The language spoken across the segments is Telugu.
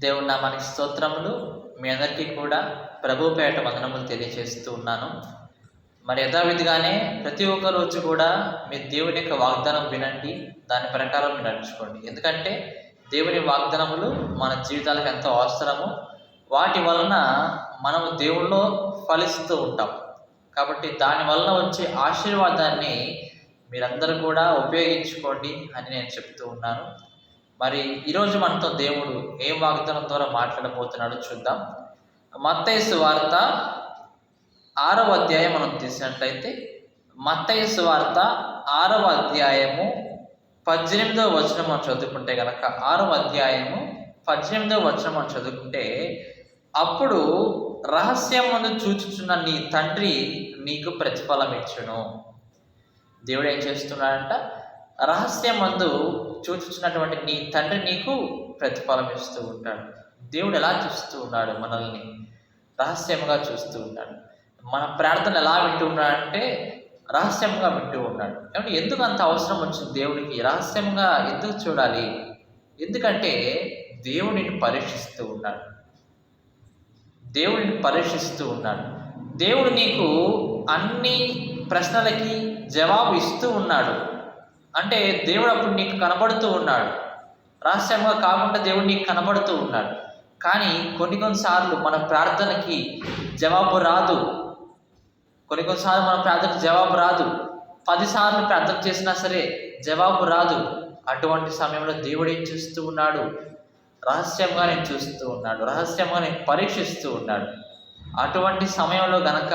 దేవుని మనకి స్తోత్రములు. మీ అందరికీ కూడా ప్రభు పేట వందనములు తెలియజేస్తూ ఉన్నాను. మరి యథావిధిగానే ప్రతి ఒక్క రోజు కూడా మీ దేవుని యొక్క వాగ్దానం వినండి. దాని ప్రకారం నడుచుకోండి. ఎందుకంటే దేవుని వాగ్దానములు మన జీవితాలకు ఎంతో అవసరము. వాటి వలన మనము దేవుల్లో ఫలిస్తూ ఉంటాం. కాబట్టి దాని వలన వచ్చే ఆశీర్వాదాన్ని మీరందరూ కూడా ఉపయోగించుకోండి అని నేను చెప్తూ ఉన్నాను. మరి ఈరోజు మనతో దేవుడు ఏ వాగ్దానం ద్వారా మాట్లాడబోతున్నాడో చూద్దాం. మత్తయి వార్త ఆరవ అధ్యాయం మనం తీసినట్లయితే మత్తయి వార్త ఆరవ అధ్యాయము పద్దెనిమిదవ వచనం మనం చదువుకుంటే కనుక ఆరవ అధ్యాయము పద్దెనిమిదవ వచనం మనం చదువుకుంటే అప్పుడు రహస్యం ముందు చూచుచున్న నీ తండ్రి నీకు ప్రతిఫలం ఇచ్చును. దేవుడు ఏం చేస్తున్నాడంట? రహస్యం మందు చూచుచున్నటువంటి నీ తండ్రి నీకు ప్రతిఫలం ఇస్తూ ఉంటాడు. దేవుడు ఎలా చూస్తూ ఉన్నాడు మనల్ని? రహస్యంగా చూస్తూ ఉన్నాడు మన ప్రార్థన ఎలా వింటూ ఉన్నాడంటే రహస్యంగా వింటూ ఉన్నాడు. కాబట్టి ఎందుకు అంత అవసరం వచ్చింది దేవుడికి రహస్యంగా ఎందుకు చూడాలి? ఎందుకంటే దేవుడిని పరీక్షిస్తూ ఉన్నాడు. దేవుడిని పరీక్షిస్తూ ఉన్నాడు. దేవుడు నీకు అన్ని ప్రశ్నలకి జవాబు ఇస్తూ ఉన్నాడు. అంటే దేవుడు అప్పుడు నీకు కనబడుతూ ఉన్నాడు. రహస్యంగా కాకుండా దేవుడు నీకు కనబడుతూ ఉన్నాడు. కానీ కొన్ని కొన్నిసార్లు మన ప్రార్థనకి జవాబు రాదు. కొన్ని కొన్నిసార్లు మన ప్రార్థనకి జవాబు రాదు. పదిసార్లు ప్రార్థన చేసినా సరే జవాబు రాదు. అటువంటి సమయంలో దేవుడు ఏం చూస్తూ ఉన్నాడు? రహస్యంగా నేను చూస్తూ ఉన్నాడు. రహస్యంగా నేను పరీక్షిస్తూ ఉన్నాడు. అటువంటి సమయంలో గనక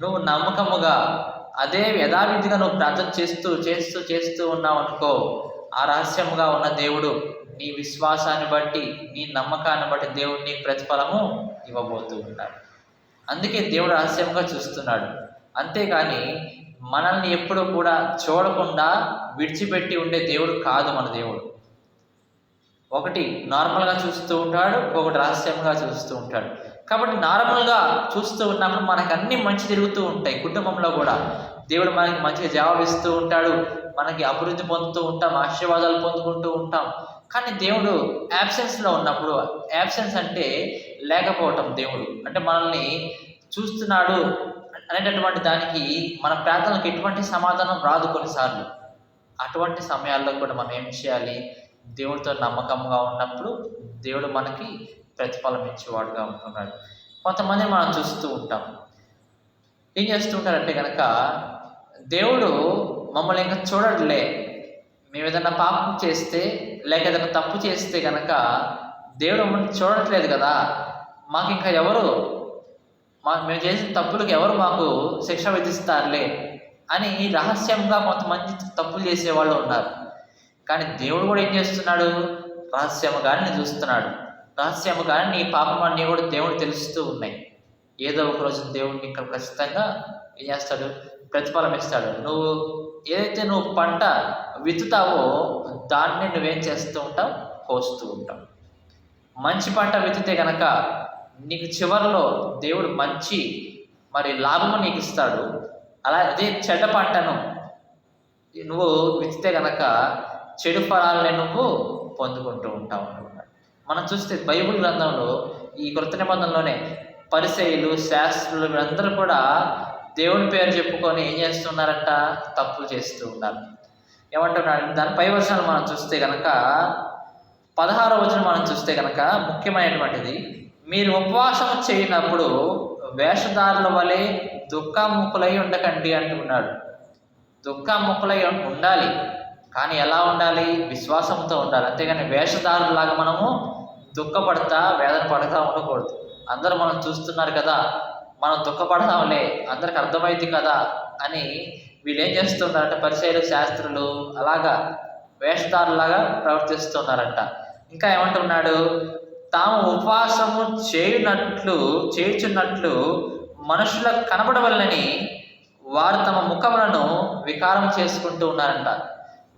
నువ్వు నమ్మకముగా అదే యథావిధిగా నువ్వు ప్రార్థన చేస్తూ చేస్తూ చేస్తూ ఉన్నావు అనుకో ఆ రహస్యంగా ఉన్న దేవుడు నీ విశ్వాసాన్ని బట్టి నీ నమ్మకాన్ని బట్టి దేవుడు నీకు ప్రతిఫలము ఇవ్వబోతూ ఉంటాడు అందుకే దేవుడు రహస్యంగా చూస్తున్నాడు. అంతేకాని మనల్ని ఎప్పుడూ కూడా చూడకుండా విడిచిపెట్టి ఉండే దేవుడు కాదు మన దేవుడు. ఒకటి నార్మల్గా చూస్తూ ఉంటాడు ఒకటి రహస్యంగా చూస్తూ ఉంటాడు. కాబట్టి నార్మల్గా చూస్తూ ఉన్నప్పుడు మనకు అన్ని మంచి జరుగుతూ ఉంటాయి కుటుంబంలో కూడా. దేవుడు మనకి మంచిగా జవాబు ఇస్తూ ఉంటాడు మనకి అభివృద్ధి పొందుతూ ఉంటాం ఆశీర్వాదాలు పొందుకుంటూ ఉంటాం. కానీ దేవుడు యాబ్సెన్స్లో ఉన్నప్పుడు యాబ్సెన్స్ అంటే లేకపోవటం దేవుడు. అంటే మనల్ని చూస్తున్నాడు అనేటటువంటి దానికి మన ప్రార్థనలకు ఎటువంటి సమాధానం రాదు కొన్నిసార్లు. అటువంటి సమయాల్లో కూడా మనం ఏం చేయాలి? దేవుడితో నమ్మకంగా ఉన్నప్పుడు దేవుడు మనకి ప్రతిఫలం ఇచ్చేవాడుగా ఉంటున్నాడు. కొంతమంది మనం చూస్తూ ఉంటాం. ఏం చేస్తూ ఉంటారంటే కనుక దేవుడు మమ్మల్ని ఇంకా చూడట్లే. మేము ఏదైనా పాపం చేస్తే లేక ఏదైనా తప్పు చేస్తే కనుక దేవుడు మమ్మల్ని చూడట్లేదు కదా. మాకు ఇంకా ఎవరు? మాకు మేము చేసిన తప్పులకు ఎవరు మాకు శిక్ష విధిస్తారులే? అని రహస్యంగా కొంతమంది తప్పులు చేసేవాళ్ళు ఉన్నారు. కానీ దేవుడు కూడా ఏం చేస్తున్నాడు? రహస్యముగానే చూస్తున్నాడు రహస్యముగానే నీ పాపం అన్నీ కూడా దేవుడు తెలుస్తూ ఉన్నాయి. ఏదో ఒక రోజు దేవుడిని ఇక్కడ ఖచ్చితంగా ఏం చేస్తాడు? ప్రతిఫలం ఇస్తాడు. నువ్వు ఏదైతే నువ్వు పంట విత్తుతావో దాన్ని నువ్వేం చేస్తూ ఉంటావు? కోస్తూ ఉంటావు. మంచి పంట విత్తితే కనుక నీకు చివరిలో దేవుడు మంచి మరి లాభము నీకు ఇస్తాడు. అలా అదే చెడ్డ పంటను నువ్వు విత్తితే కనుక చెడు ఫలాలని నువ్వు పొందుకుంటూ ఉంటావు. మనం చూస్తే బైబిల్ గ్రంథంలో ఈ కృత నిబంధనలోనే పరిశైలు శాస్త్రులు అందరూ కూడా దేవుని పేరు చెప్పుకొని ఏం చేస్తున్నారంట? తప్పులు చేస్తూ ఉన్నారు. ఏమంటున్నాడు? దాని పై వర్షాలు మనం చూస్తే కనుక పదహారో వచనం మనం చూస్తే కనుక ముఖ్యమైనటువంటిది మీరు ఉపవాసం చేయనప్పుడు వేషధారుల వలె దుఃఖముఖులై ఉండకండి అంటున్నాడు. దుఃఖముఖులై ఉండాలి. కానీ ఎలా ఉండాలి? విశ్వాసంతో ఉండాలి. అంతేగాని వేషధారులాగా మనము దుఃఖపడతా వేదన పడతా ఉండకూడదు. అందరూ మనం చూస్తున్నారు కదా మనం దుఃఖపడతాంలే అందరికి అర్థమైంది కదా అని వీళ్ళు ఏం చేస్తున్నారంటే పరిచయలు శాస్త్రులు అలాగా వేషధారులాగా ప్రవర్తిస్తున్నారంట. ఇంకా ఏమంటున్నాడు తాము ఉపవాసము చేయునట్లు చేయుచున్నట్లు మనుషులకు కనబడవలనని వారు తమ ముఖములను వికారం చేసుకుంటూ ఉన్నారంట.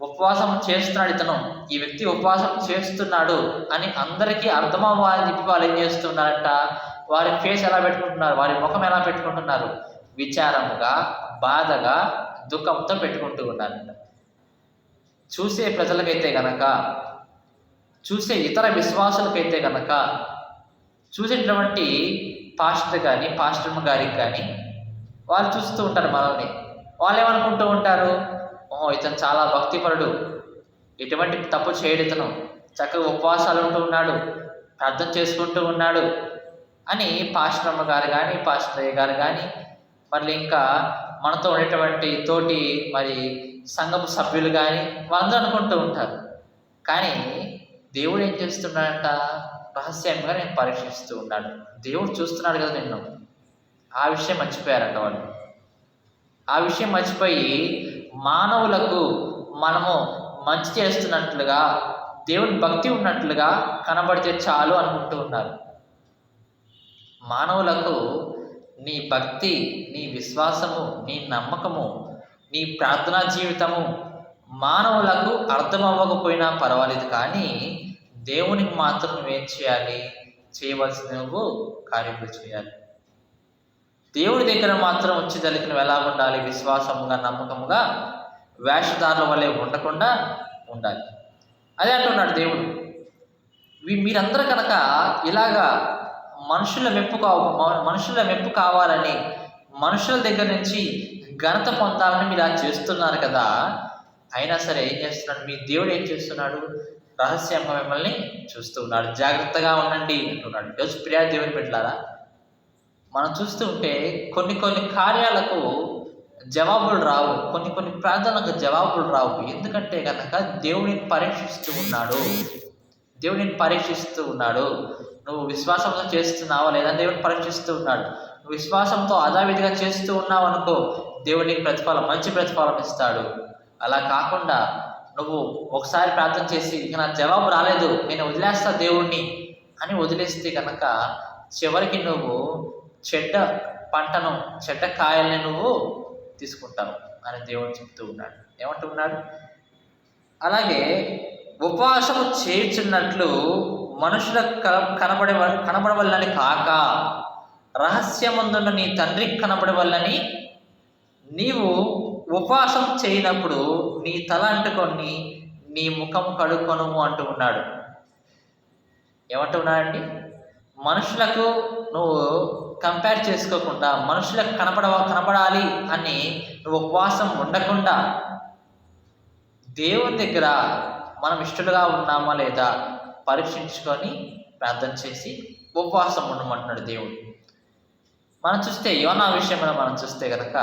ఉపవాసం చేస్తున్నాడు ఇతను. ఈ వ్యక్తి ఉపవాసం చేస్తున్నాడు అని అందరికీ అర్థమవ్వాలని చెప్పి వాళ్ళు ఏం చేస్తున్నారంట? వారి ఫేస్ ఎలా పెట్టుకుంటున్నారు? వారి ముఖం ఎలా పెట్టుకుంటున్నారు? విచారముగా బాధగా దుఃఖంతో పెట్టుకుంటూ ఉన్నారంట. చూసే ప్రజలకైతే గనక చూసే ఇతర విశ్వాసులకైతే కనుక చూసినటువంటి పాస్టర్ కానీ పాస్టర్ గారికి కానీ వాళ్ళు చూస్తూ ఉంటారు మనల్ని. వాళ్ళు ఏమనుకుంటూ ఉంటారు? ఇతను చాలా భక్తిపరుడు. ఎటువంటి తప్పు చేయడు ఇతను. చక్కగా ఉపవాసాలు ఉంటూ ఉన్నాడు. ప్రార్థన చేసుకుంటూ ఉన్నాడు. అని పాస్టర్ గారు కానీ పాశ్రయ్య గారు కానీ మళ్ళీ ఇంకా మనతో ఉండేటువంటి తోటి మరి సంఘపు సభ్యులు కానీ వాళ్ళందరూ అనుకుంటూ ఉంటారు. కానీ దేవుడు ఏం చేస్తున్నాడంట? రహస్యంగా నేను పరీక్షిస్తూ ఉన్నాడు దేవుడు చూస్తున్నాడు కదా నిన్ను. ఆ విషయం మర్చిపోయారంట వాళ్ళు. ఆ విషయం మర్చిపోయి మానవులకు మనము మంచి చేస్తున్నట్లుగా దేవుని భక్తి ఉన్నట్లుగా కనబడితే చాలు అనుకుంటూ ఉన్నారు. మానవులకు నీ భక్తి నీ విశ్వాసము నీ నమ్మకము నీ ప్రార్థనా జీవితము మానవులకు అర్థమవ్వకపోయినా పర్వాలేదు కానీ దేవునికి మాత్రం నువ్వేం చేయాలి? చేయవలసిన నువ్వు కార్యములు చేయాలి. దేవుడి దగ్గర మాత్రం వచ్చి తలికిన ఎలా ఉండాలి? విశ్వాసముగా నమ్మకముగా వేషధారుల వలె ఉండకుండా ఉండాలి. అదే అంటున్నాడు దేవుడు. మీరందరూ కనుక ఇలాగా మనుషుల మెప్పు కావ మనుషుల మెప్పు కావాలని మనుషుల దగ్గర నుంచి ఘనత పొందాలని మీరు అలా చేస్తున్నారు కదా అయినా సరే ఏం చేస్తున్నాడు? మీ దేవుడు ఏం చేస్తున్నాడు? రహస్యంగా మిమ్మల్ని చూస్తూ ఉన్నాడు. జాగ్రత్తగా ఉండండి అంటున్నాడు. ఈరోజు ప్రియా దేవుని పెట్టారా మనం చూస్తుంటే కొన్ని కొన్ని కార్యాలకు జవాబులు రావు. కొన్ని కొన్ని ప్రార్థనలకు జవాబులు రావు. ఎందుకంటే కనుక దేవుడిని పరీక్షిస్తూ ఉన్నాడు. దేవుడిని పరీక్షిస్తూ ఉన్నాడు. నువ్వు విశ్వాసంతో చేస్తున్నావా లేదా దేవుడిని పరీక్షిస్తూ ఉన్నాడు. నువ్వు విశ్వాసంతో అదావిధిగా చేస్తూ ఉన్నావు అనుకో దేవుడికి ప్రతిఫలం మంచి ప్రతిఫలం ఇస్తాడు. అలా కాకుండా నువ్వు ఒకసారి ప్రార్థన చేసి ఇక నా జవాబు రాలేదు. నేను వదిలేస్తా దేవుణ్ణి అని వదిలేస్తే కనుక చివరికి నువ్వు చెడ్డ పంటను చెడ్డ కాయల్ని నువ్వు తీసుకుంటావు అని దేవుడు చెప్తూ ఉన్నాడు. ఏమంటున్నాడు? అలాగే ఉపవాసము చేర్చున్నట్లు మనుషుల కనబడే కనబడవల్లని కాక రహస్యమందున్న నీ తండ్రికి కనబడవల్లని నీవు ఉపవాసం చేయనప్పుడు నీ తల అంటుకొని నీ ముఖం కడుక్కొను అంటూ ఉన్నాడు. ఏమంటున్నాడండి? మనుషులకు నువ్వు కంపేర్ చేసుకోకుండా మనుషులకు కనపడ కనపడాలి అని నువ్వు ఉపవాసం ఉండకుండా దేవుని దగ్గర మనం ఇష్టలుగా ఉన్నామా లేదా పరీక్షించుకొని ప్రార్థన చేసి ఉపవాసం ఉండమంటున్నాడు దేవుడు. మనం చూస్తే యోనా విషయంలో మనం చూస్తే కనుక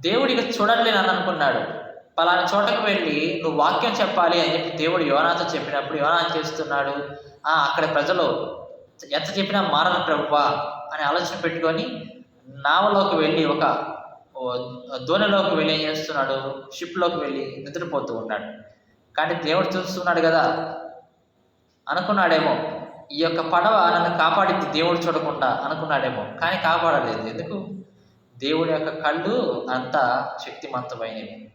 దేవుడికి చూడలేను అని అనుకున్నాడు. పలానా చోటకు వెళ్ళి నువ్వు వాక్యం చెప్పాలి అని చెప్పి దేవుడు యోనాతో చెప్పినప్పుడు యోనా చేస్తున్నాడు? "ఆ, అక్కడ ప్రజలు ఎంత చెప్పినా మారను ప్రభువా అని ఆలోచన పెట్టుకొని నావలోకి వెళ్ళి ఒక దోణిలోకి వెళ్ళి ఏం చేస్తున్నాడు? షిప్లోకి వెళ్ళి నిద్రపోతూ ఉన్నాడు. కానీ దేవుడు చూస్తున్నాడు కదా. అనుకున్నాడేమో ఈ యొక్క పడవ నన్ను కాపాడింది దేవుడు చూడకుండా అనుకున్నాడేమో కానీ కాపాడలేదు. ఎందుకు? దేవుడి యొక్క కళ్ళు అంత శక్తిమంతమైనవి.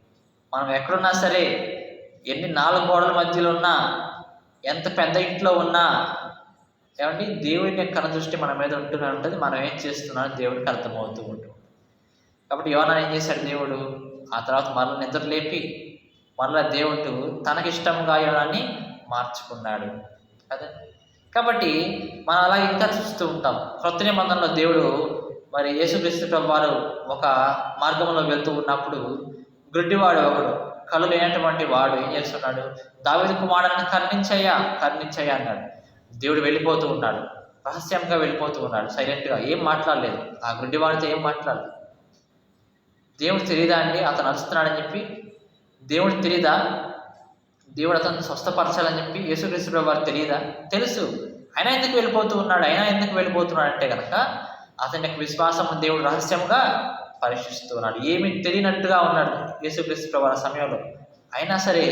మనం ఎక్కడున్నా సరే ఎన్ని నాలుగు గోడల మధ్యలో ఉన్నా ఎంత పెద్ద ఇంట్లో ఉన్నా ఏమండి? దేవుడిని యొక్క కనదృష్టి మన మీద ఉంటూనే ఉంటుంది. మనం ఏం చేస్తున్నామో దేవుడికి అర్థమవుతూ ఉంటుంది. కాబట్టి యోనా ఏం చేశాడు దేవుడు? ఆ తర్వాత మరల నిద్ర లేపి మరలా దేవుడు తనకిష్టంగా యోనాన్ని మార్చుకున్నాడు. కదా? కాబట్టి మనం అలా ఇంకా చూస్తూ ఉంటాం. క్రొత్త నిబంధనలో దేవుడు మరి యేసుక్రీస్తు వారు ఒక మార్గంలో వెళ్తూ ఉన్నప్పుడు గుడ్డివాడు ఒకడు కళ్ళు లేనటువంటి వాడు ఏం చేస్తున్నాడు? దావిది కుమారుని కర్ణించయ్యా కర్ణించయ్యా అన్నాడు. దేవుడు వెళ్ళిపోతూ ఉన్నాడు రహస్యంగా వెళ్ళిపోతూ ఉన్నాడు సైలెంట్గా ఏం మాట్లాడలేదు. ఆ గుడ్డివాడితో ఏం మాట్లాడలేదు. దేవుడు తెలియదా అండి? అతను నడుస్తున్నాడని చెప్పి దేవుడు తెలియదా దేవుడు అతను స్వస్థపరచాలని చెప్పి యేసుక్రీస్తు వారు తెలియదా తెలుసు. ఆయన ఎందుకు వెళ్ళిపోతూ ఉన్నాడు? అయినా ఎందుకు వెళ్ళిపోతున్నాడు అంటే కనుక అతని యొక్క విశ్వాసం దేవుడు రహస్యంగా పరీక్షిస్తూ ఉన్నాడు. ఏమి తెలియనట్టుగా ఉన్నాడు యేసుక్రీస్తు వారి సమయంలో. అయినా సరే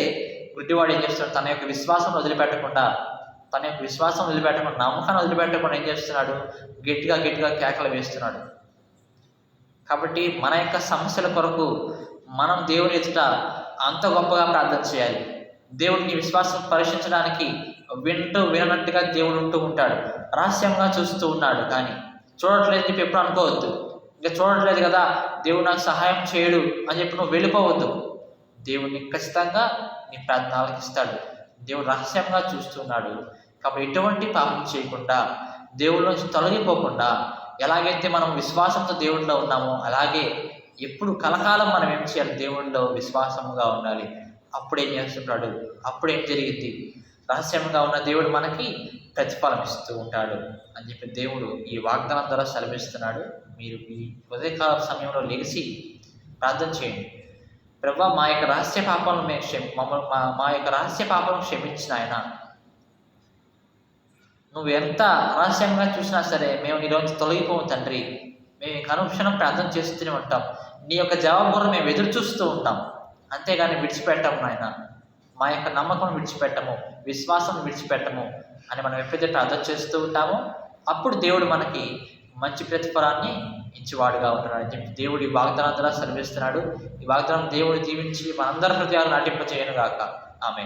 గుడ్డివాడు ఏం చేస్తున్నాడు? తన యొక్క విశ్వాసం వదిలిపెట్టకుండా తన యొక్క విశ్వాసం వదిలిపెట్టకుండా నమ్మకాన్ని వదిలిపెట్టకుండా ఏం చేస్తున్నాడు? గట్టిగా గట్టిగా కేకలు వేస్తున్నాడు. కాబట్టి మన యొక్క సమస్యల కొరకు మనం దేవుని ఎదుట అంత గొప్పగా ప్రార్థన చేయాలి. దేవుడిని విశ్వాసం పరీక్షించడానికి వింటూ విననట్టుగా దేవుడు ఉంటూ ఉంటాడు. రహస్యంగా చూస్తూ ఉన్నాడు కానీ చూడట్లేదు చెప్పి ఎప్పుడు అనుకోవద్దు. ఇంకా చూడట్లేదు కదా దేవుడు నాకు సహాయం చేయడు అని చెప్పి నువ్వు వెళ్ళిపోవద్దు. దేవుడిని ఖచ్చితంగా నీ ప్రార్థన ఆలకిస్తాడు దేవుడు రహస్యంగా చూస్తున్నాడు. కాబట్టి ఎటువంటి పాపం చేయకుండా దేవుళ్ళు నుంచి తొలగిపోకుండా ఎలాగైతే మనం విశ్వాసంతో దేవుడిలో ఉన్నామో అలాగే ఎప్పుడు కలకాలం మనం ఏం చేయాలి? దేవుడిలో విశ్వాసముగా ఉండాలి. అప్పుడేం చేస్తుంటాడు అప్పుడేం జరిగింది? రహస్యంగా ఉన్న దేవుడు మనకి ప్రతిఫలం ఇస్తూ ఉంటాడు అని చెప్పి దేవుడు ఈ వాగ్దానం ద్వారా సెలవిస్తున్నాడు. మీరు ఈ ఉదయకాల సమయంలో లేచి ప్రార్థన చేయండి. ప్రభా మా యొక్క రహస్య పాపాలను మేము క్షమి మమ్మల్ని మా మా యొక్క రహస్య పాపాలను క్షమించిన ఆయన. నువ్వు ఎంత రహస్యంగా చూసినా సరే మేము నీలోంచి తొలగిపోము తండ్రి. మేము కనుక్షణం ప్రార్థన చేస్తూనే ఉంటాం. నీ యొక్క జవాబు కూడా మేము ఎదురు చూస్తూ ఉంటాం. అంతేగాని విడిచిపెట్టము నాయన. మా యొక్క నమ్మకం విడిచిపెట్టము విశ్వాసం విడిచిపెట్టము అని మనం ఎప్పుడైతే ప్రార్థన చేస్తూ ఉంటామో అప్పుడు దేవుడు మనకి మంచి ప్రతిఫలాన్ని ఇచ్చేవాడుగా ఉంటున్నాడు. దేవుడి దేవుడు ఈ వాగ్దానం ద్వారా సెలవిస్తున్నాడు. ఈ వాగ్దానం దేవుడు దీవించి మనందరి హృదయాలు నాటింప చేయను గాక ఆమె